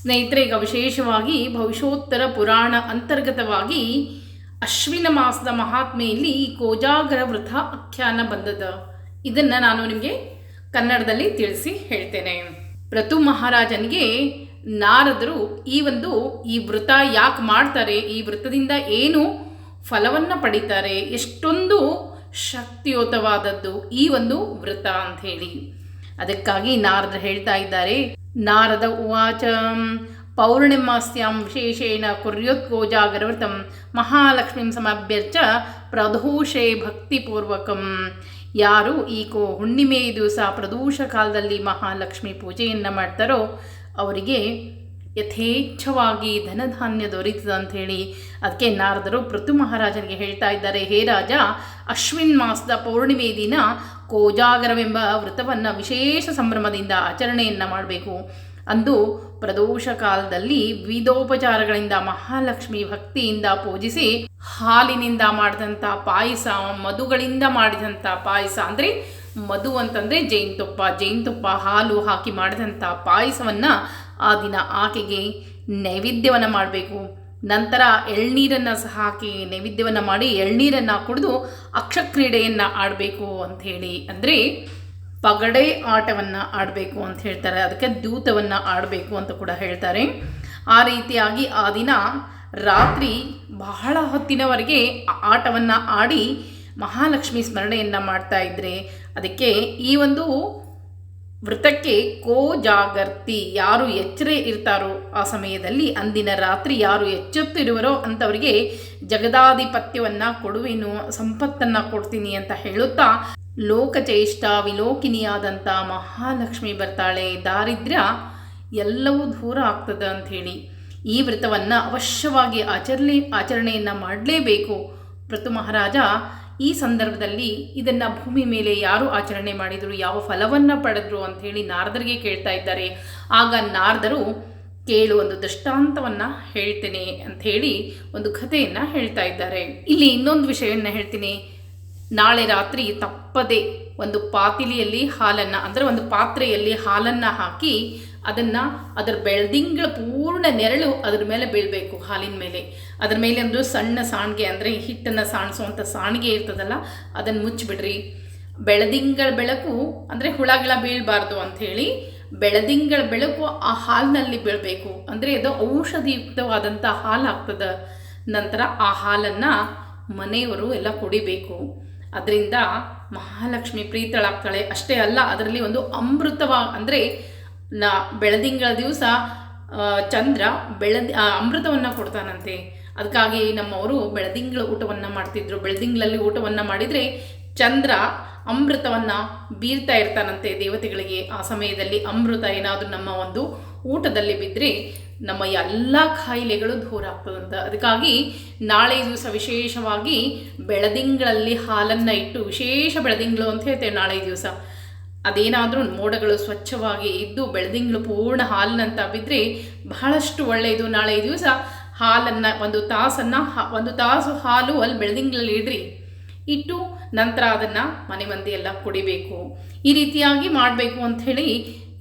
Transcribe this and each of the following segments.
ಸ್ನೇಹಿತರೆ, ಈಗ ವಿಶೇಷವಾಗಿ ಭವಿಷ್ಯೋತ್ತರ ಪುರಾಣ ಅಂತರ್ಗತವಾಗಿ ಅಶ್ವಿನ ಮಾಸದ ಮಹಾತ್ಮೆಯಲ್ಲಿ ಈ ಕೋಜಾಗರ ವೃತ ಆಖ್ಯಾನ ಬಂದದ. ಇದನ್ನು ನಾನು ನಿಮಗೆ ಕನ್ನಡದಲ್ಲಿ ತಿಳಿಸಿ ಹೇಳ್ತೇನೆ. ಪ್ರತು ಮಹಾರಾಜನಿಗೆ ನಾರದರು ಈ ಒಂದು, ಈ ವೃತ ಯಾಕೆ ಮಾಡ್ತಾರೆ, ಈ ವೃತ್ತದಿಂದ ಏನು ಫಲವನ್ನು ಪಡಿತಾರೆ, ಎಷ್ಟೊಂದು ಶಕ್ತಿಯುತವಾದದ್ದು ಈ ಒಂದು ವೃತ ಅಂತ ಹೇಳಿ ಅದಕ್ಕಾಗಿ ನಾರದ ಹೇಳ್ತಾ ಇದ್ದಾರೆ. ನಾರದ ಉವಾಚ ಪೌರ್ಣಿಮಾಸ್ಯಾಂ ವಿಶೇಷೇಣ ಕುರ್ಯೋತ್ಕೋಜಾಗರವೃತಂ ಮಹಾಲಕ್ಷ್ಮೀಂ ಸಮಭ್ಯರ್ಚ ಪ್ರದೋಷೆ ಭಕ್ತಿಪೂರ್ವಕಂ. ಯಾರು ಈ ಕೋ ಹುಣ್ಣಿಮೆ ದಿವಸ ಪ್ರದೋಷ ಕಾಲದಲ್ಲಿ ಮಹಾಲಕ್ಷ್ಮಿ ಪೂಜೆಯನ್ನು ಮಾಡ್ತಾರೋ ಅವರಿಗೆ ಯಥೇಚ್ಛವಾಗಿ ಧನಧಾನ್ಯ ದೊರೀತದ ಹೇಳಿ ಅದಕ್ಕೆ ನಾರದರು ಪೃಥು ಮಹಾರಾಜನಿಗೆ ಹೇಳ್ತಾ ಇದ್ದಾರೆ, ಹೇ ರಾಜ, ಅಶ್ವಿನ್ ಮಾಸದ ಪೌರ್ಣಿಮೆ ದಿನ ಕೋಜಾಗರವೆಂಬ ವ್ರತವನ್ನು ವಿಶೇಷ ಸಂಭ್ರಮದಿಂದ ಆಚರಣೆಯನ್ನು ಮಾಡಬೇಕು. ಅಂದು ಪ್ರದೋಷ ಕಾಲದಲ್ಲಿ ವಿವಿಧೋಪಚಾರಗಳಿಂದ ಮಹಾಲಕ್ಷ್ಮಿ ಭಕ್ತಿಯಿಂದ ಪೂಜಿಸಿ ಹಾಲಿನಿಂದ ಮಾಡಿದಂಥ ಪಾಯಸ, ಮಧುಗಳಿಂದ ಮಾಡಿದಂಥ ಪಾಯಸ ಅಂದರೆ ಮಧು ಅಂತಂದರೆ ಜೇನುತುಪ್ಪ ಜೇನುತುಪ್ಪ ಹಾಲು ಹಾಕಿ ಮಾಡಿದಂಥ ಪಾಯಸವನ್ನು ಆ ದಿನ ಆಕೆಗೆ ನೈವೇದ್ಯವನ್ನು ಮಾಡಬೇಕು. ನಂತರ ಎಳ್ನೀರನ್ನು ಸಹ ಹಾಕಿ ನೈವೇದ್ಯವನ್ನು ಮಾಡಿ ಎಳ್ನೀರನ್ನು ಕುಡಿದು ಅಕ್ಷಕ್ರೀಡೆಯನ್ನು ಆಡಬೇಕು ಅಂಥೇಳಿ ಅಂದರೆ ಪಗಡೆ ಆಟವನ್ನು ಆಡಬೇಕು ಅಂತ ಹೇಳ್ತಾರೆ. ಅದಕ್ಕೆ ದ್ಯೂತವನ್ನು ಆಡಬೇಕು ಅಂತ ಕೂಡ ಹೇಳ್ತಾರೆ. ಆ ರೀತಿಯಾಗಿ ಆ ದಿನ ರಾತ್ರಿ ಬಹಳ ಹೊತ್ತಿನವರೆಗೆ ಆಟವನ್ನು ಆಡಿ ಮಹಾಲಕ್ಷ್ಮಿ ಸ್ಮರಣೆಯನ್ನು ಮಾಡ್ತಾ ಇದ್ರೆ ಅದಕ್ಕೆ ಈ ಒಂದು ವೃತಕ್ಕೆ ಕೋ ಜಾಗರ್ತಿ ಯಾರು ಎಚ್ಚರೆ ಇರ್ತಾರೋ ಆ ಸಮಯದಲ್ಲಿ ಅಂದಿನ ರಾತ್ರಿ ಯಾರು ಎಚ್ಚೆತ್ತಿರುವರೋ ಅಂಥವರಿಗೆ ಜಗದಾಧಿಪತ್ಯವನ್ನು ಕೊಡುವೆನು, ಸಂಪತ್ತನ್ನು ಕೊಡ್ತೀನಿ ಅಂತ ಹೇಳುತ್ತಾ ಲೋಕಚೇಷ್ಟ ವಿಲೋಕಿನಿಯಾದಂಥ ಮಹಾಲಕ್ಷ್ಮಿ ಬರ್ತಾಳೆ. ದಾರಿದ್ರ್ಯ ಎಲ್ಲವೂ ದೂರ ಆಗ್ತದೆ ಅಂಥೇಳಿ. ಈ ವ್ರತವನ್ನು ಅವಶ್ಯವಾಗಿ ಆಚರಣೆ ಆಚರಣೆಯನ್ನು ಮಾಡಲೇಬೇಕು. ಪ್ರತು ಮಹಾರಾಜ ಈ ಸಂದರ್ಭದಲ್ಲಿ ಇದನ್ನು ಭೂಮಿ ಮೇಲೆ ಯಾರು ಆಚರಣೆ ಮಾಡಿದರು, ಯಾವ ಫಲವನ್ನು ಪಡೆದ್ರು ಅಂಥೇಳಿ ನಾರದರಿಗೆ ಕೇಳ್ತಾ ಇದ್ದಾರೆ. ಆಗ ನಾರದರು, ಕೇಳು, ಒಂದು ದೃಷ್ಟಾಂತವನ್ನು ಹೇಳ್ತೇನೆ ಹೇಳಿ ಒಂದು ಕಥೆಯನ್ನು ಹೇಳ್ತಾ ಇದ್ದಾರೆ. ಇಲ್ಲಿ ಇನ್ನೊಂದು ವಿಷಯವನ್ನು ಹೇಳ್ತೀನಿ. ನಾಳೆ ರಾತ್ರಿ ತಪ್ಪದೆ ಒಂದು ಪಾತಿಲಿಯಲ್ಲಿ ಹಾಲನ್ನು, ಅಂದರೆ ಒಂದು ಪಾತ್ರೆಯಲ್ಲಿ ಹಾಲನ್ನು ಹಾಕಿ ಅದನ್ನು ಅದರ ಬೆಳ್ದಿಂಗಳ ಪೂರ್ಣ ನೆರಳು ಅದ್ರ ಮೇಲೆ ಬೀಳಬೇಕು, ಹಾಲಿನ ಮೇಲೆ. ಅದ್ರ ಮೇಲೆ ಒಂದು ಸಣ್ಣ ಸಾಣಿಗೆ ಅಂದರೆ ಹಿಟ್ಟನ್ನು ಸಾಣಿಸುವಂಥ ಸಾಣಿಗೆ ಇರ್ತದಲ್ಲ, ಅದನ್ನು ಮುಚ್ಚಿಬಿಡ್ರಿ. ಬೆಳದಿಂಗಳ ಬೆಳಕು ಅಂದರೆ ಹುಳಗಳ ಬೀಳಬಾರ್ದು ಅಂಥೇಳಿ ಬೆಳದಿಂಗಳ ಬೆಳಕು ಆ ಹಾಲಿನಲ್ಲಿ ಬೀಳಬೇಕು. ಅಂದರೆ ಅದು ಔಷಧಿಯುಕ್ತವಾದಂಥ ಹಾಲು ಆಗ್ತದೆ ನಂತರ ಆ ಹಾಲನ್ನು ಮನೆಯವರು ಎಲ್ಲ ಕುಡಿಬೇಕು. ಅದರಿಂದ ಮಹಾಲಕ್ಷ್ಮಿ ಪ್ರೀತಳಾಗ್ತಾಳೆ. ಅಷ್ಟೇ ಅಲ್ಲ, ಅದರಲ್ಲಿ ಒಂದು ಅಮೃತವ ಅಂದರೆ ನ ಬೆಳದಿಂಗಳ ದಿವಸ ಚಂದ್ರ ಬೆಳದ ಅಮೃತವನ್ನು ಕೊಡ್ತಾನಂತೆ. ಅದಕ್ಕಾಗಿ ನಮ್ಮವರು ಬೆಳದಿಂಗಳ ಊಟವನ್ನು ಮಾಡ್ತಿದ್ರು. ಬೆಳದಿಂಗಳಲ್ಲಿ ಊಟವನ್ನು ಮಾಡಿದರೆ ಚಂದ್ರ ಅಮೃತವನ್ನು ಬೀರ್ತಾ ಇರ್ತಾನಂತೆ ದೇವತೆಗಳಿಗೆ. ಆ ಸಮಯದಲ್ಲಿ ಅಮೃತ ಏನಾದರೂ ನಮ್ಮ ಒಂದು ಊಟದಲ್ಲಿ ಬಿದ್ದರೆ ನಮ್ಮ ಎಲ್ಲ ಕಾಯಿಲೆಗಳು ದೂರ ಆಗ್ತದಂತ. ಅದಕ್ಕಾಗಿ ನಾಳೆ ದಿವಸ ವಿಶೇಷವಾಗಿ ಬೆಳದಿಂಗಳಲ್ಲಿ ಹಾಲನ್ನು ಇಟ್ಟು ವಿಶೇಷ ಬೆಳದಿಂಗಳು ಅಂತ ಹೇಳ್ತೇವೆ ನಾಳೆ ದಿವಸ. ಅದೇನಾದರೂ ಮೋಡಗಳು ಸ್ವಚ್ಛವಾಗಿ ಇದ್ದು ಬೆಳದಿಂಗಳು ಪೂರ್ಣ ಹಾಲಿನಂತ ಬಿದ್ದರೆ ಬಹಳಷ್ಟು ಒಳ್ಳೆಯದು ನಾಳೆ ದಿವಸ ಹಾಲನ್ನು ಒಂದು ತಾಸನ್ನು ಒಂದು ತಾಸು ಹಾಲು ಅಲ್ಲಿ ಬೆಳದಿಂಗಳಲ್ಲಿ ಇಡ್ರಿ. ಇಟ್ಟು ನಂತರ ಅದನ್ನು ಮನೆ ಮಂದಿ ಎಲ್ಲ ಕುಡಿಬೇಕು. ಈ ರೀತಿಯಾಗಿ ಮಾಡಬೇಕು ಅಂತ ಹೇಳಿ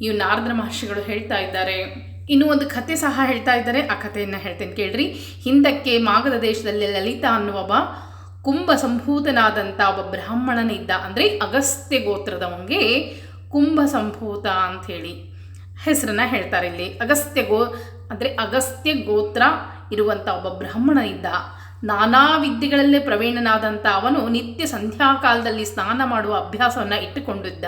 ಇವು ನಾರದ್ರ ಮಹರ್ಷಿಗಳು ಹೇಳ್ತಾ ಇದ್ದಾರೆ. ಇನ್ನು ಒಂದು ಕತೆ ಸಹ ಹೇಳ್ತಾ ಇದ್ದಾರೆ. ಆ ಕಥೆಯನ್ನು ಹೇಳ್ತೇನೆ ಕೇಳ್ರಿ. ಹಿಂದಕ್ಕೆ ಮಾಗದ ದೇಶದಲ್ಲಿ ಲಲಿತಾ ಅನ್ನುವೊಬ್ಬ ಕುಂಭ ಸಂಭೂತನಾದಂಥ ಒಬ್ಬ ಬ್ರಾಹ್ಮಣನಿದ್ದ ಅಂದರೆ ಅಗಸ್ತ್ಯ ಗೋತ್ರದವನಿಗೆ ಕುಂಭ ಸಂಭೂತ ಅಂಥೇಳಿ ಹೆಸರನ್ನ ಹೇಳ್ತಾರೆ ಇಲ್ಲಿ. ಅಗಸ್ತ್ಯ ಗೋ ಅಂದರೆ ಅಗಸ್ತ್ಯ ಗೋತ್ರ ಇರುವಂಥ ಒಬ್ಬ ಬ್ರಾಹ್ಮಣನಿದ್ದ. ನಾನಾ ವಿದ್ಯೆಗಳಲ್ಲೇ ಪ್ರವೀಣನಾದಂಥ ಅವನು ನಿತ್ಯ ಸಂಧ್ಯಾಕಾಲದಲ್ಲಿ ಸ್ನಾನ ಮಾಡುವ ಅಭ್ಯಾಸವನ್ನು ಇಟ್ಟುಕೊಂಡಿದ್ದ.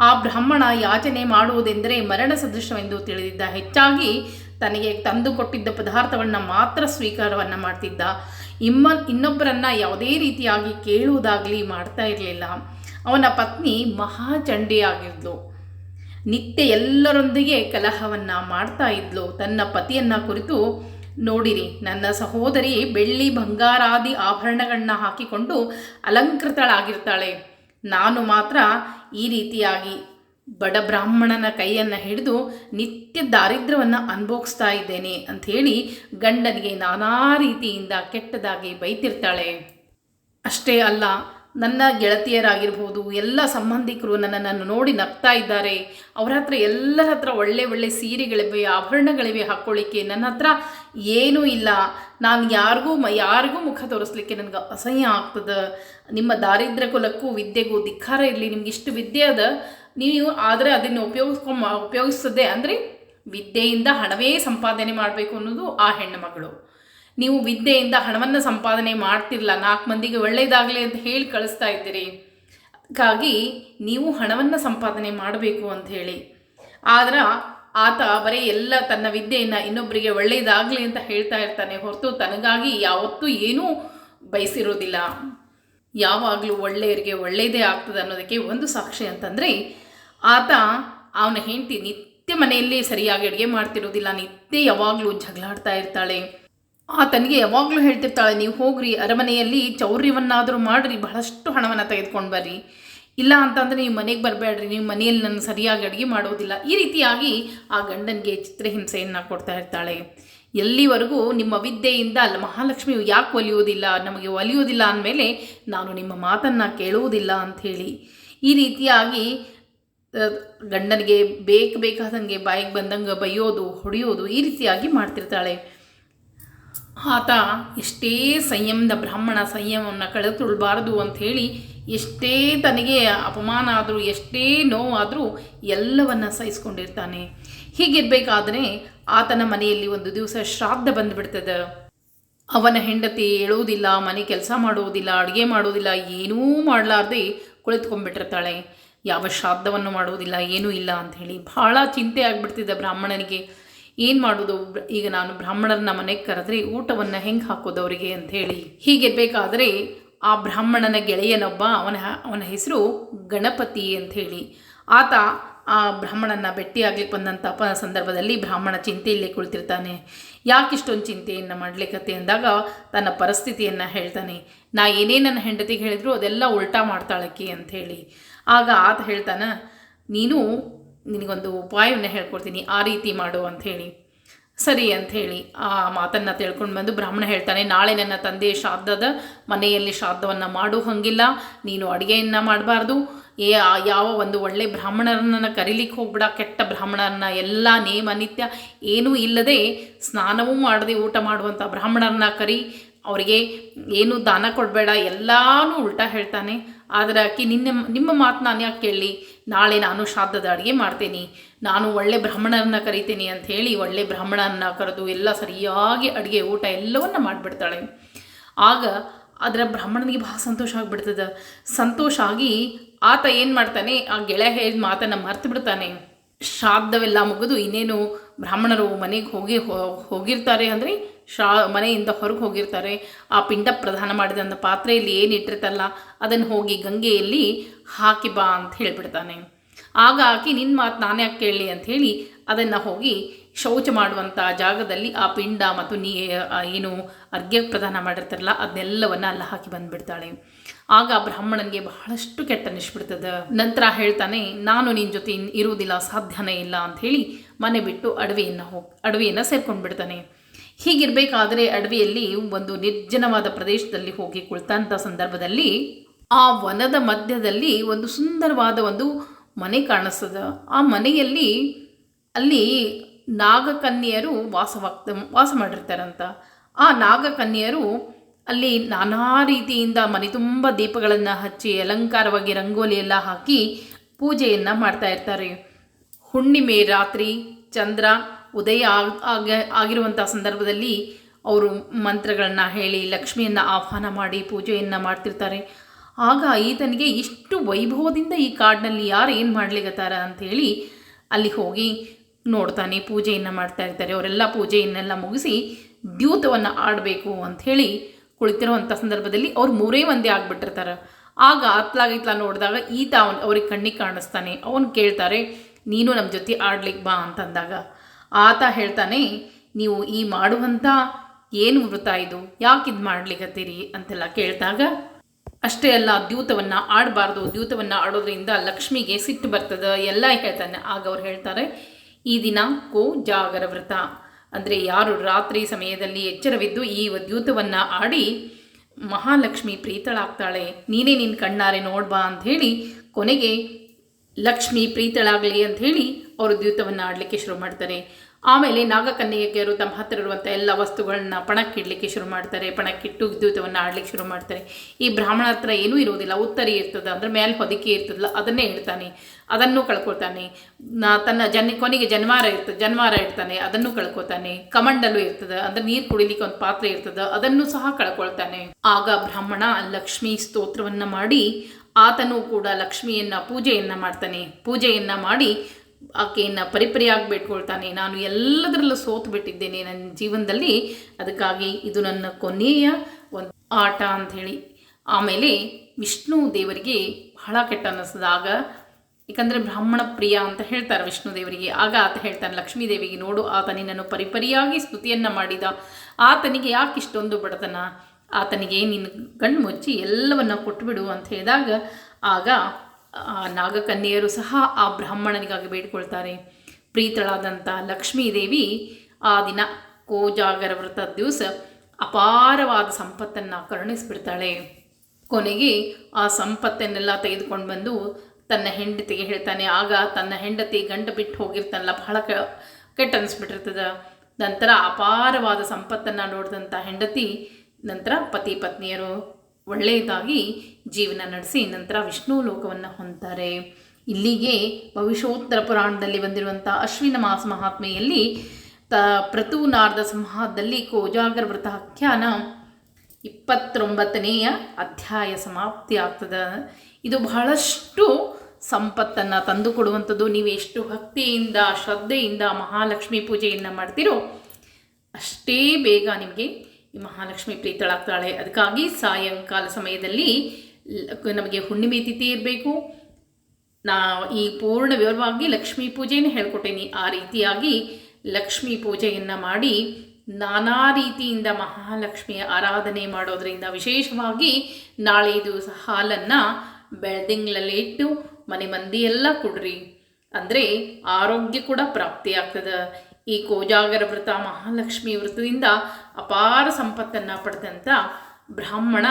ಆ ಬ್ರಾಹ್ಮಣ ಯಾಚನೆ ಮಾಡುವುದೆಂದರೆ ಮರಣ ಸದೃಶವೆಂದು ತಿಳಿದಿದ್ದ. ಹೆಚ್ಚಾಗಿ ತನಗೆ ತಂದು ಕೊಟ್ಟಿದ್ದ ಪದಾರ್ಥವನ್ನು ಮಾತ್ರ ಸ್ವೀಕಾರವನ್ನು ಮಾಡ್ತಿದ್ದ. ಇಮ್ಮ, ಇನ್ನೊಬ್ಬರನ್ನ ಯಾವುದೇ ರೀತಿಯಾಗಿ ಕೇಳುವುದಾಗಲಿ ಮಾಡ್ತಾ ಇರಲಿಲ್ಲ. ಅವನ ಪತ್ನಿ ಮಹಾಚಂಡಿಯಾಗಿದ್ಲು. ನಿತ್ಯ ಎಲ್ಲರೊಂದಿಗೆ ಕಲಹವನ್ನು ಮಾಡ್ತಾ ಇದ್ಲು. ತನ್ನ ಪತಿಯನ್ನು ಕುರಿತು, ನೋಡಿರಿ, ನನ್ನ ಸಹೋದರಿ ಬೆಳ್ಳಿ ಬಂಗಾರಾದಿ ಆಭರಣಗಳನ್ನ ಹಾಕಿಕೊಂಡು ಅಲಂಕೃತಳಾಗಿರ್ತಾಳೆ. ನಾನು ಮಾತ್ರ ಈ ರೀತಿಯಾಗಿ ಬಡ ಬ್ರಾಹ್ಮಣನ ಕೈಯನ್ನು ಹಿಡಿದು ನಿತ್ಯ ದಾರಿದ್ರ್ಯವನ್ನು ಅನುಭವಿಸ್ತಾ ಇದ್ದೇನೆ ಅಂಥೇಳಿ ಗಂಡನಿಗೆ ನಾನಾ ರೀತಿಯಿಂದ ಕೆಟ್ಟದಾಗಿ ಬೈತಿರ್ತಾಳೆ. ಅಷ್ಟೇ ಅಲ್ಲ, ನನ್ನ ಗೆಳತಿಯರಾಗಿರ್ಬೋದು, ಎಲ್ಲ ಸಂಬಂಧಿಕರು ನನ್ನನ್ನು ನೋಡಿ ನಗ್ತಾ ಇದ್ದಾರೆ. ಅವರ ಹತ್ರ ಎಲ್ಲರ ಹತ್ರ ಒಳ್ಳೆ ಒಳ್ಳೆ ಸೀರೆಗಳಿವೆ, ಆಭರಣಗಳಿವೆ ಹಾಕ್ಕೊಳ್ಳಿಕ್ಕೆ ನನ್ನ ಹತ್ರ ಏನೂ ಇಲ್ಲ. ನಾನು ಯಾರಿಗೂ ಮ, ಯಾರಿಗೂ ಮುಖ ತೋರಿಸ್ಲಿಕ್ಕೆ ನನಗೆ ಅಸಹ್ಯ ಆಗ್ತದೆ. ನಿಮ್ಮ ದಾರಿದ್ರ್ಯ ಕುಲಕ್ಕೂ ವಿದ್ಯೆಗೂ ಧಿಕ್ಕಾರ ಇರಲಿ, ನಿಮ್ಗೆ ಇಷ್ಟು ವಿದ್ಯೆ ಅದ. ನೀವು ಆದರೆ ಅದನ್ನು ಉಪಯೋಗಿಸ್ಕೊಂಬ ಉಪಯೋಗಿಸದೆ ಅಂದರೆ ವಿದ್ಯೆಯಿಂದ ಹಣವೇ ಸಂಪಾದನೆ ಮಾಡಬೇಕು ಅನ್ನೋದು ಆ ಹೆಣ್ಣು ಮಗಳು. ನೀವು ವಿದ್ಯೆಯಿಂದ ಹಣವನ್ನು ಸಂಪಾದನೆ ಮಾಡ್ತಿರಲ್ಲ ನಾಲ್ಕು ಮಂದಿಗೆ ಒಳ್ಳೆಯದಾಗಲಿ ಅಂತ ಹೇಳಿ ಕಳಿಸ್ತಾ ಇದ್ದೀರಿ. ಹಾಗಾಗಿ ನೀವು ಹಣವನ್ನು ಸಂಪಾದನೆ ಮಾಡಬೇಕು ಅಂತ ಹೇಳಿ. ಆದ್ರೆ ಆತ ಬರೀ ಎಲ್ಲ ತನ್ನ ವಿದ್ಯೆಯನ್ನು ಇನ್ನೊಬ್ಬರಿಗೆ ಒಳ್ಳೆಯದಾಗಲಿ ಅಂತ ಹೇಳ್ತಾ ಇರ್ತಾನೆ ಹೊರತು ತನಗಾಗಿ ಯಾವತ್ತೂ ಏನೂ ಬಯಸಿರೋದಿಲ್ಲ. ಯಾವಾಗಲೂ ಒಳ್ಳೆಯವರಿಗೆ ಒಳ್ಳೆಯದೇ ಆಗ್ತದೆ ಅನ್ನೋದಕ್ಕೆ ಒಂದು ಸಾಕ್ಷಿ ಅಂತಂದರೆ ಆತ ಅವನ ಹೆಂಡತಿ ನಿತ್ಯ ಮನೆಯಲ್ಲಿ ಸರಿಯಾಗಿ ಅಡುಗೆ ಮಾಡ್ತಿರೋದಿಲ್ಲ, ನಿತ್ಯ ಯಾವಾಗಲೂ ಜಗಳಾಡ್ತಾ ಇರ್ತಾಳೆ. ಆತನಿಗೆ ಯಾವಾಗಲೂ ಹೇಳ್ತಿರ್ತಾಳೆ, ನೀವು ಹೋಗ್ರಿ, ಅರಮನೆಯಲ್ಲಿ ಚೌರ್ಯವನ್ನಾದರೂ ಮಾಡಿರಿ, ಬಹಳಷ್ಟು ಹಣವನ್ನು ತೆಗೆದುಕೊಂಡು ಬರ್ರಿ. ಇಲ್ಲ ಅಂತಂದರೆ ನೀವು ಮನೆಗೆ ಬರಬೇಡ್ರಿ ನೀವು ಮನೆಯಲ್ಲಿ ನನ್ನ ಸರಿಯಾಗಿ ಅಡುಗೆ ಮಾಡೋದಿಲ್ಲ. ಈ ರೀತಿಯಾಗಿ ಆ ಗಂಡನಿಗೆ ಚಿತ್ರಹಿಂಸೆಯನ್ನು ಕೊಡ್ತಾ ಇರ್ತಾಳೆ. ಎಲ್ಲಿವರೆಗೂ ನಿಮ್ಮ ವಿದ್ಯೆಯಿಂದ ಅಲ್ಲ, ಮಹಾಲಕ್ಷ್ಮಿಯು ಯಾಕೆ ಒಲಿಯೋದಿಲ್ಲ, ನಮಗೆ ಒಲಿಯೋದಿಲ್ಲ ಅಂದಮೇಲೆ ನಾನು ನಿಮ್ಮ ಮಾತನ್ನು ಕೇಳುವುದಿಲ್ಲ ಅಂಥೇಳಿ ಈ ರೀತಿಯಾಗಿ ಗಂಡನಿಗೆ ಬೇಕು ಬೇಕಾದಂಗೆ ಬಾಯಿಗೆ ಬಂದಂಗೆ ಬೈಯೋದು, ಹೊಡೆಯೋದು ಈ ರೀತಿಯಾಗಿ ಮಾಡ್ತಿರ್ತಾಳೆ. ಆತ ಎಷ್ಟೇ ಸಂಯಮದ ಬ್ರಾಹ್ಮಣ ಸಂಯಮವನ್ನು ಅಂತ ಅಂಥೇಳಿ ಎಷ್ಟೇ ತನಗೆ ಅಪಮಾನ ಆದರೂ, ಎಷ್ಟೇ ನೋವಾದರೂ ಎಲ್ಲವನ್ನು ಸಹಿಸ್ಕೊಂಡಿರ್ತಾನೆ. ಹೀಗಿರಬೇಕಾದ್ರೆ ಆತನ ಮನೆಯಲ್ಲಿ ಒಂದು ದಿವಸ ಶ್ರಾದ್ದ ಬಂದುಬಿಡ್ತದೆ. ಅವನ ಹೆಂಡತಿ ಹೇಳುವುದಿಲ್ಲ, ಮನೆ ಕೆಲಸ ಮಾಡುವುದಿಲ್ಲ, ಅಡುಗೆ ಮಾಡುವುದಿಲ್ಲ, ಏನೂ ಮಾಡಲಾರ್ದೆ ಕುಳಿತುಕೊಂಡ್ಬಿಟ್ಟಿರ್ತಾಳೆ. ಯಾವ ಶ್ರಾದ್ದವನ್ನು ಮಾಡುವುದಿಲ್ಲ, ಏನೂ ಇಲ್ಲ ಅಂಥೇಳಿ ಭಾಳ ಚಿಂತೆ ಆಗಿಬಿಡ್ತಿದ್ದ ಬ್ರಾಹ್ಮಣನಿಗೆ. ಏನು ಮಾಡೋದು? ಈಗ ನಾನು ಬ್ರಾಹ್ಮಣರನ್ನ ಮನೆಗೆ ಕರೆದ್ರೆ ಊಟವನ್ನು ಹೆಂಗೆ ಹಾಕೋದು ಅವರಿಗೆ ಅಂಥೇಳಿ ಹೀಗಿರಬೇಕಾದ್ರೆ ಆ ಬ್ರಾಹ್ಮಣನ ಗೆಳೆಯನೊಬ್ಬ ಅವನ ಅವನ ಹೆಸರು ಗಣಪತಿ ಅಂಥೇಳಿ ಆತ ಆ ಬ್ರಾಹ್ಮಣನ ಭೇಟಿಯಾಗ್ಲಿಕ್ಕೆ ಬಂದಂಥ ಪ, ಸಂದರ್ಭದಲ್ಲಿ ಬ್ರಾಹ್ಮಣ ಚಿಂತೆಯಲ್ಲೇ ಕುಳಿತಿರ್ತಾನೆ. ಯಾಕಿಷ್ಟೊಂದು ಚಿಂತೆಯನ್ನು ಮಾಡಲಿಕ್ಕತ್ತೆ ಅಂದಾಗ ತನ್ನ ಪರಿಸ್ಥಿತಿಯನ್ನು ಹೇಳ್ತಾನೆ. ನಾ ಏನೇ ನನ್ನ ಹೆಂಡತಿಗೆ ಹೇಳಿದ್ರು ಅದೆಲ್ಲ ಉಲ್ಟಾ ಮಾಡ್ತಾಳಕ್ಕೆ ಅಂಥೇಳಿ ಆಗ ಆತ ಹೇಳ್ತಾನೆ, ನೀನು ನಿನಗೊಂದು ಉಪಾಯವನ್ನು ಹೇಳ್ಕೊಡ್ತೀನಿ, ಆ ರೀತಿ ಮಾಡು ಅಂಥೇಳಿ. ಸರಿ ಅಂಥೇಳಿ. ಆ ಮಾತನ್ನು ತಿಳ್ಕೊಂಡು ಬಂದು ಬ್ರಾಹ್ಮಣ ಹೇಳ್ತಾನೆ, ನಾಳೆ ನನ್ನ ತಂದೆ ಶ್ರಾದ್ದದ ಮನೆಯಲ್ಲಿ ಶ್ರಾದ್ದವನ್ನು ಮಾಡು, ಹಂಗಿಲ್ಲ. ನೀನು ಅಡುಗೆಯನ್ನು ಮಾಡಬಾರ್ದು. ಏ ಯಾವ ಒಂದು ಒಳ್ಳೆ ಬ್ರಾಹ್ಮಣರನ್ನ ಕರೀಲಿಕ್ಕೆ ಹೋಗ್ಬಿಡ. ಕೆಟ್ಟ ಬ್ರಾಹ್ಮಣರನ್ನ ಎಲ್ಲ ನೇಮ ನಿತ್ಯ ಏನೂ ಇಲ್ಲದೆ ಸ್ನಾನವೂ ಮಾಡದೆ ಊಟ ಮಾಡುವಂಥ ಬ್ರಾಹ್ಮಣರನ್ನ ಕರಿ. ಅವರಿಗೆ ಏನು ದಾನ ಕೊಡಬೇಡ, ಎಲ್ಲಾನು ಉಲ್ಟಾ ಹೇಳ್ತಾನೆ. ಆದರೆ ಆಕೆ ನಿನ್ನ, ನಿಮ್ಮ ಮಾತು ನಾನು ಯಾಕೆ ಕೇಳಲಿ ನಾಳೆ ನಾನು ಶ್ರಾದ್ದದ ಅಡುಗೆ ಮಾಡ್ತೀನಿ, ನಾನು ಒಳ್ಳೆ ಬ್ರಾಹ್ಮಣರನ್ನ ಕರಿತೀನಿ ಅಂತ ಹೇಳಿ, ಒಳ್ಳೆ ಬ್ರಾಹ್ಮಣರನ್ನ ಕರೆದು ಎಲ್ಲ ಸರಿಯಾಗಿ ಅಡುಗೆ, ಊಟ ಎಲ್ಲವನ್ನ ಮಾಡಿಬಿಡ್ತಾಳೆ. ಆಗ ಅದರ ಬ್ರಾಹ್ಮಣನಿಗೆ ಬಹಳ ಸಂತೋಷ ಆಗಿಬಿಡ್ತದೆ. ಸಂತೋಷ ಆಗಿ ಆತ ಏನು ಮಾಡ್ತಾನೆ, ಆ ಗೆಳೆಯ ಹೇಳಿದ ಮಾತನ್ನು ಮರ್ತು ಬಿಡ್ತಾನೆ. ಶ್ರಾದ್ದವೆಲ್ಲ ಮುಗಿದು ಇನ್ನೇನು ಬ್ರಾಹ್ಮಣರು ಮನೆಗೆ ಹೋಗಿ ಹೋಗಿರ್ತಾರೆ ಅಂದರೆ ಶಾ, ಮನೆಯಿಂದ ಹೊರಗೆ ಹೋಗಿರ್ತಾರೆ. ಆ ಪಿಂಡ ಪ್ರಧಾನ ಮಾಡಿದಂಥ ಪಾತ್ರೆಯಲ್ಲಿ ಏನು ಇಟ್ಟಿರ್ತಲ್ಲ, ಅದನ್ನು ಹೋಗಿ ಗಂಗೆಯಲ್ಲಿ ಹಾಕಿ ಬಾ ಅಂತ ಹೇಳಿಬಿಡ್ತಾನೆ. ಆಗ ಹಾಕಿ ನಿನ್ನ ಮಾತು ನಾನು ಯಾಕೆ ಕೇಳಲಿ ಅಂಥೇಳಿ ಅದನ್ನು ಹೋಗಿ ಶೌಚ ಮಾಡುವಂಥ ಜಾಗದಲ್ಲಿ ಆ ಪಿಂಡ ಮತ್ತು ನೀ ಏನು ಅರ್ಘ್ಯ ಪ್ರದಾನ ಮಾಡಿರ್ತಾರಲ್ಲ ಅದನ್ನೆಲ್ಲವನ್ನು ಅಲ್ಲಿ ಹಾಕಿ ಬಂದುಬಿಡ್ತಾಳೆ. ಆಗ ಬ್ರಾಹ್ಮಣನಿಗೆ ಬಹಳಷ್ಟು ಕೆಟ್ಟ ಅನಿಸ್ಬಿಡ್ತದೆ ನಂತರ ಹೇಳ್ತಾನೆ, ನಾನು ನಿನ್ನ ಜೊತೆ ಇರುವುದಿಲ್ಲ, ಸಾಧ್ಯನೇ ಇಲ್ಲ ಅಂಥೇಳಿ ಮನೆ ಬಿಟ್ಟು ಅಡವಿಯನ್ನು ಹೋಗಿ ಅಡವಿಯನ್ನು ಸೇರ್ಕೊಂಡು ಬಿಡ್ತಾನೆ ಹೀಗಿರಬೇಕಾದ್ರೆ ಅಡವಿಯಲ್ಲಿ ಒಂದು ನಿರ್ಜನವಾದ ಪ್ರದೇಶದಲ್ಲಿ ಹೋಗಿ ಕುಳಿತಂಥ ಸಂದರ್ಭದಲ್ಲಿ ಆ ವನದ ಮಧ್ಯದಲ್ಲಿ ಒಂದು ಸುಂದರವಾದ ಒಂದು ಮನೆ ಕಾಣಿಸ್ತದ. ಆ ಮನೆಯಲ್ಲಿ ಅಲ್ಲಿ ನಾಗಕನ್ಯರು ವಾಸವಾಗ್ತ ವಾಸ ಮಾಡಿರ್ತಾರಂತ. ಆ ನಾಗಕನ್ಯರು ಅಲ್ಲಿ ನಾನಾ ರೀತಿಯಿಂದ ಮನೆ ತುಂಬ ದೀಪಗಳನ್ನು ಹಚ್ಚಿ, ಅಲಂಕಾರವಾಗಿ ರಂಗೋಲಿ ಎಲ್ಲ ಹಾಕಿ ಪೂಜೆಯನ್ನು ಮಾಡ್ತಾ ಇರ್ತಾರೆ. ಹುಣ್ಣಿಮೆ ರಾತ್ರಿ ಚಂದ್ರ ಉದಯ ಆಗ್- ಆಗ ಆಗಿರುವಂಥ ಸಂದರ್ಭದಲ್ಲಿ ಅವರು ಮಂತ್ರಗಳನ್ನ ಹೇಳಿ, ಲಕ್ಷ್ಮಿಯನ್ನು ಆಹ್ವಾನ ಮಾಡಿ ಪೂಜೆಯನ್ನು ಮಾಡ್ತಿರ್ತಾರೆ. ಆಗ ಈತನಿಗೆ ಇಷ್ಟು ವೈಭವದಿಂದ ಈ ಕಾಡಿನಲ್ಲಿ ಯಾರು ಏನು ಮಾಡ್ಲಿಕತ್ತಾರ ಅಂಥೇಳಿ ಅಲ್ಲಿ ಹೋಗಿ ನೋಡ್ತಾನೆ, ಪೂಜೆಯನ್ನು ಮಾಡ್ತಾ ಇರ್ತಾರೆ. ಅವರೆಲ್ಲ ಪೂಜೆಯನ್ನೆಲ್ಲ ಮುಗಿಸಿ ದ್ಯೂತವನ್ನು ಆಡಬೇಕು ಅಂಥೇಳಿ ಕುಳಿತಿರುವಂಥ ಸಂದರ್ಭದಲ್ಲಿ ಅವ್ರು ಮೂರೇ ಮಂದಿ ಆಗ್ಬಿಟ್ಟಿರ್ತಾರೆ. ಆಗ ಅತ್ಲಾಗಿತ್ಲ ನೋಡಿದಾಗ ಈತ ಅವನ್ ಅವ್ರಿಗೆ ಕಣ್ಣಿಗೆ ಕಾಣಿಸ್ತಾನೆ. ಅವನು ಕೇಳ್ತಾರೆ, ನೀನು ನಮ್ಮ ಜೊತೆ ಆಡ್ಲಿಕ್ಕೆ ಬಾ ಅಂತಂದಾಗ. ಆತ ಹೇಳ್ತಾನೆ, ನೀವು ಈ ಮಾಡುವಂಥ ಏನು ವೃತ ಇದು? ಯಾಕೆ ಇದು ಮಾಡ್ಲಿಕತ್ತೀರಿ? ಅಂತೆಲ್ಲ ಕೇಳಿದಾಗ, ಅಷ್ಟೇ ಅಲ್ಲ, ದ್ಯೂತವನ್ನು ಆಡಬಾರ್ದು. ದ್ಯೂತವನ್ನು ಆಡೋದ್ರಿಂದ ಲಕ್ಷ್ಮಿಗೆ ಸಿಟ್ಟು ಬರ್ತದೆ. ಎಲ್ಲ ಹೇಳ್ತಾನೆ. ಆಗ ಅವ್ರು ಹೇಳ್ತಾರೆ, ಈ ದಿನ ಕೋ ಜಾಗರ ವ್ರತ ಅಂದರೆ ಯಾರು ರಾತ್ರಿ ಸಮಯದಲ್ಲಿ ಎಚ್ಚರವಿದ್ದು ಈ ದ್ಯೂತವನ್ನು ಆಡಿ ಮಹಾಲಕ್ಷ್ಮಿ ಪ್ರೀತಳಾಗ್ತಾಳೆ. ನೀನೇ ನಿನ್ನ ಕಣ್ಣಾರೆ ನೋಡ್ಬಾ ಅಂಥೇಳಿ ಕೊನೆಗೆ ಲಕ್ಷ್ಮಿ ಪ್ರೀತಳಾಗಲಿ ಅಂಥೇಳಿ ಅವರು ದ್ಯೂತವನ್ನು ಆಡಲಿಕ್ಕೆ ಶುರು ಮಾಡ್ತಾರೆ. ಆಮೇಲೆ ನಾಗಕನ್ಯೆಯರು ತಮ್ಮ ಹತ್ತಿರ ಇರುವಂಥ ಎಲ್ಲ ವಸ್ತುಗಳನ್ನ ಪಣಕ್ಕಿಡಲಿಕ್ಕೆ ಶುರು ಮಾಡ್ತಾರೆ ಪಣಕ್ಕಿಟ್ಟು ವಿದ್ಯುತ್ವನ್ನು ಆಡ್ಲಿಕ್ಕೆ ಶುರು ಮಾಡ್ತಾರೆ. ಈ ಬ್ರಾಹ್ಮಣ ಹತ್ರ ಏನೂ ಇರೋದಿಲ್ಲ, ಉತ್ತರಿ ಇರ್ತದೆ, ಅಂದ್ರೆ ಮೇಲೆ ಹೊದಿಕೆ ಇರ್ತದಲ್ಲ, ಅದನ್ನೇ ಇಡ್ತಾನೆ ಅದನ್ನು ಕಳ್ಕೊಳ್ತಾನೆ. ತನ್ನ ಜನ್ ಕೊನೆಗೆ ಜನ್ವಾರ ಇರ್ತದೆ ಜನ್ವಾರ ಇಡ್ತಾನೆ, ಅದನ್ನು ಕಳ್ಕೊತಾನೆ. ಕಮಂಡಲು ಇರ್ತದೆ, ಅಂದ್ರೆ ನೀರು ಕುಡಿಲಿಕ್ಕೆ ಒಂದು ಪಾತ್ರೆ ಇರ್ತದೆ, ಅದನ್ನು ಸಹ ಕಳ್ಕೊಳ್ತಾನೆ. ಆಗ ಬ್ರಾಹ್ಮಣ ಲಕ್ಷ್ಮಿ ಸ್ತೋತ್ರವನ್ನ ಮಾಡಿ, ಆತನು ಕೂಡ ಲಕ್ಷ್ಮಿಯನ್ನ ಪೂಜೆಯನ್ನ ಮಾಡ್ತಾನೆ. ಪೂಜೆಯನ್ನ ಮಾಡಿ ಆಕೆಯನ್ನು ಪರಿಪರಿಯಾಗಿ ಬಿಟ್ಕೊಳ್ತಾನೆ ನಾನು ಎಲ್ಲದರಲ್ಲೂ ಸೋತು ಬಿಟ್ಟಿದ್ದೇನೆ ನನ್ನ ಜೀವನದಲ್ಲಿ. ಅದಕ್ಕಾಗಿ ಇದು ನನ್ನ ಕೊನೆಯ ಒಂದು ಆಟ ಅಂಥೇಳಿ ಆಮೇಲೆ ವಿಷ್ಣು ದೇವರಿಗೆ ಬಹಳ ಕೆಟ್ಟ ಅನ್ನಿಸಿದಾಗ ಏಕೆಂದರೆ ಬ್ರಾಹ್ಮಣ ಪ್ರಿಯ ಅಂತ ಹೇಳ್ತಾರೆ ವಿಷ್ಣು ದೇವರಿಗೆ. ಆಗ ಆತ ಹೇಳ್ತಾನೆ, ಲಕ್ಷ್ಮೀ ದೇವಿಗೆ ನೋಡು, ಆತ ನಿನ್ನನ್ನು ಪರಿಪರಿಯಾಗಿ ಸ್ತುತಿಯನ್ನು ಮಾಡಿದ. ಆತನಿಗೆ ಯಾಕೆ ಇಷ್ಟೊಂದು ಬಡತನ? ಆತನಿಗೆ ನಿನ್ನ ಕಣ್ಣು ಮುಚ್ಚಿ ಎಲ್ಲವನ್ನ ಕೊಟ್ಟುಬಿಡು ಅಂತ ಹೇಳಿದಾಗ, ಆಗ ನಾಗಕನ್ಯೆಯರು ಸಹ ಆ ಬ್ರಾಹ್ಮಣನಿಗಾಗಿ ಬೇಡಿಕೊಳ್ತಾರೆ. ಪ್ರೀತಳಾದಂಥ ಲಕ್ಷ್ಮೀದೇವಿ ಆ ದಿನ ಕೋಜಾಗರ ವ್ರತದ ದಿವಸ ಅಪಾರವಾದ ಸಂಪತ್ತನ್ನು ಕರುಣಿಸ್ಬಿಡ್ತಾಳೆ. ಕೊನೆಗೆ ಆ ಸಂಪತ್ತನ್ನೆಲ್ಲ ತೆಗೆದುಕೊಂಡು ಬಂದು ತನ್ನ ಹೆಂಡತಿಗೆ ಹೇಳ್ತಾನೆ, ಆಗ ತನ್ನ ಹೆಂಡತಿ ಗಂಡ ಬಿಟ್ಟು ಹೋಗಿರ್ತಾನಲ್ಲ, ಬಹಳ ಕ, ಕೆಟ್ಟ ಅನಿಸ್ಬಿಟ್ಟಿರ್ತದ. ನಂತರ ಅಪಾರವಾದ ಸಂಪತ್ತನ್ನು ನೋಡಿದಂಥ ಹೆಂಡತಿ, ನಂತರ ಪತಿ ಪತ್ನಿಯರು. ಒಳ್ಳೆಯದಾಗಿ ಜೀವನ ನಡೆಸಿ ನಂತರ ವಿಷ್ಣು ಲೋಕವನ್ನು ಹೊಂದ್ತಾರೆ. ಇಲ್ಲಿಗೆ ಭವಿಷ್ಯೋತ್ತರ ಪುರಾಣದಲ್ಲಿ ಬಂದಿರುವಂಥ ಅಶ್ವಿನ ಮಾಸ ಮಹಾತ್ಮೆಯಲ್ಲಿ, ತ ಪ್ರತೂನಾರ್ಧ ಸಂಹಾರದಲ್ಲಿ ಕೋಜಾಗರ ವ್ರತ ಆಖ್ಯಾನ ಇಪ್ಪತ್ತೊಂಬತ್ತನೆಯ ಅಧ್ಯಾಯ ಸಮಾಪ್ತಿ ಆಗ್ತದೆ. ಇದು ಬಹಳಷ್ಟು ಸಂಪತ್ತನ್ನು ತಂದುಕೊಡುವಂಥದ್ದು. ನೀವು ಎಷ್ಟು ಭಕ್ತಿಯಿಂದ, ಶ್ರದ್ಧೆಯಿಂದ ಮಹಾಲಕ್ಷ್ಮಿ ಪೂಜೆಯನ್ನು ಮಾಡ್ತೀರೋ ಅಷ್ಟೇ ಬೇಗ ನಿಮಗೆ ಈ ಮಹಾಲಕ್ಷ್ಮಿ ಪ್ರೀತಳಾಗ್ತಾಳೆ. ಅದಕ್ಕಾಗಿ ಸಾಯಂಕಾಲ ಸಮಯದಲ್ಲಿ ನಮಗೆ ಹುಣ್ಣಿಮೆ ತಿಥಿ ಇರಬೇಕು. ನಾ ಈ ಪೂರ್ಣ ವಿವರವಾಗಿ ಲಕ್ಷ್ಮೀ ಪೂಜೆಯನ್ನು ಹೇಳ್ಕೊಟ್ಟೇನಿ. ಆ ರೀತಿಯಾಗಿ ಲಕ್ಷ್ಮೀ ಪೂಜೆಯನ್ನು ಮಾಡಿ ನಾನಾ ರೀತಿಯಿಂದ ಮಹಾಲಕ್ಷ್ಮಿಯ ಆರಾಧನೆ ಮಾಡೋದರಿಂದ ವಿಶೇಷವಾಗಿ ನಾಳೆ ದಿವಸ ಹಾಲನ್ನು ಬೆಳ್ದಿಂಗ್ಳಲ್ಲಿ ಇಟ್ಟು ಮನೆ ಮಂದಿ ಎಲ್ಲ ಕುಡ್ರಿ. ಅಂದರೆ ಆರೋಗ್ಯ ಕೂಡ ಪ್ರಾಪ್ತಿಯಾಗ್ತದೆ. ಈ ಕೋಜಾಗರ ವ್ರತ ಮಹಾಲಕ್ಷ್ಮಿ ವ್ರತದಿಂದ ಅಪಾರ ಸಂಪತ್ತನ್ನು ಪಡೆದಂಥ ಬ್ರಾಹ್ಮಣ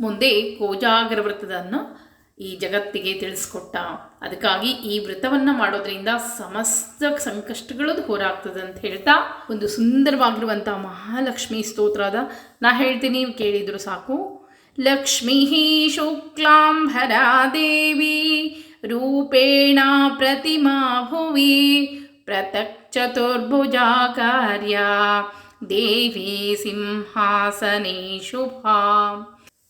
ಮುಂದೆ ಕೋಜಾಗರ ವ್ರತದನ್ನು ಈ ಜಗತ್ತಿಗೆ ತಿಳಿಸ್ಕೊಟ್ಟ. ಅದಕ್ಕಾಗಿ ಈ ವ್ರತವನ್ನು ಮಾಡೋದ್ರಿಂದ ಸಮಸ್ತ ಸಂಕಷ್ಟಗಳು ಹೋರಾಗ್ತದೆ ಅಂತ ಹೇಳ್ತಾ ಒಂದು ಸುಂದರವಾಗಿರುವಂಥ ಮಹಾಲಕ್ಷ್ಮಿ ಸ್ತೋತ್ರ ಅದ. ನಾ ಹೇಳ್ತೀನಿ ಕೇಳಿದ್ರು ಸಾಕು. ಲಕ್ಷ್ಮೀ ಶುಕ್ಲಾಂಭರಾ ದೇವಿ, ರೂಪೇಣ ಪ್ರತಿಮಾ ಭುವಿ ಪೃಥಕ್ चतुर्भुजाकार्या देवी सिंहासने शुभा।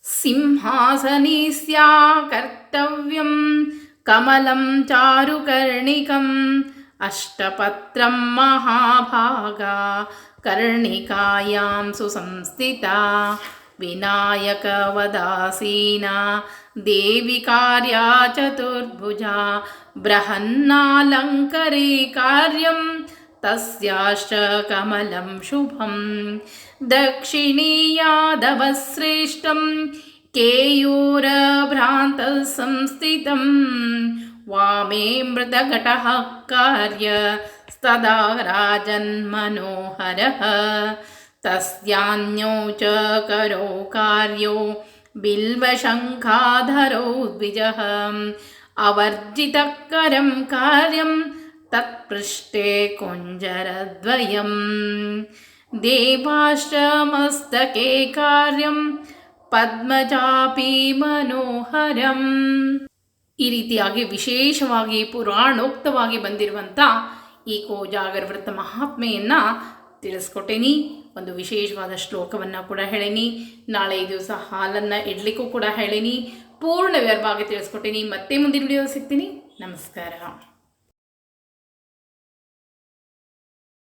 सिंहासने स्या कर्तव्यं कमलं चारुकर्णिकम् अष्टपत्रं महाभागा कर्णिकायां सुसंस्थिता विनायकवदासीना देवि कार्या चतुर्भुजा लङ्करे कार्यं तस्याश्च कमलं शुभं दक्षिणीयादवश्रेष्ठं केयोरभ्रान्त संस्थितम् वामे मृतकटः कार्यस्तदा राजन्मनोहरः। तस्यान्यो च करो कार्यो बिल्वशङ्खाधरो द्विजः। ಬಿಲ್ವಶಂಖಾಧರೋ कार्यं ಅವರ್ಜಿತಕರಂ ಕಾರ್ಯಂ देवाश्रमस्तके कार्यं ಪದ್ಮಜಾಪಿ ಮನೋಹರಂ ಈ ರೀತಿಯಾಗಿ ವಿಶೇಷವಾಗಿ ಪುರಾಣೋಕ್ತವಾಗಿ ಬಂದಿರುವಂಥ ಈ ಕೋಜಾಗರ ವ್ರತ ಮಹಾತ್ಮೆಯನ್ನು ತಿಳಿಸ್ಕೊಟ್ಟೇನಿ ಒಂದು ವಿಶೇಷವಾದ ಶ್ಲೋಕವನ್ನು ಕೂಡ ಹೇಳೇನಿ ನಾಳೆ ದಿವಸ ಹಾಲನ್ನು ಇಡಲಿಕ್ಕೂ ಕೂಡ ಹೇಳೀನಿ ಪೂರ್ಣ ವಿವರವಾಗಿ ತಿಳಿಸ್ಕೊಟ್ಟಿನಿ. ಮತ್ತೆ ಮುಂದಿನ ವಿಡಿಯೋ ಸಿಗ್ತೀನಿ. ನಮಸ್ಕಾರ.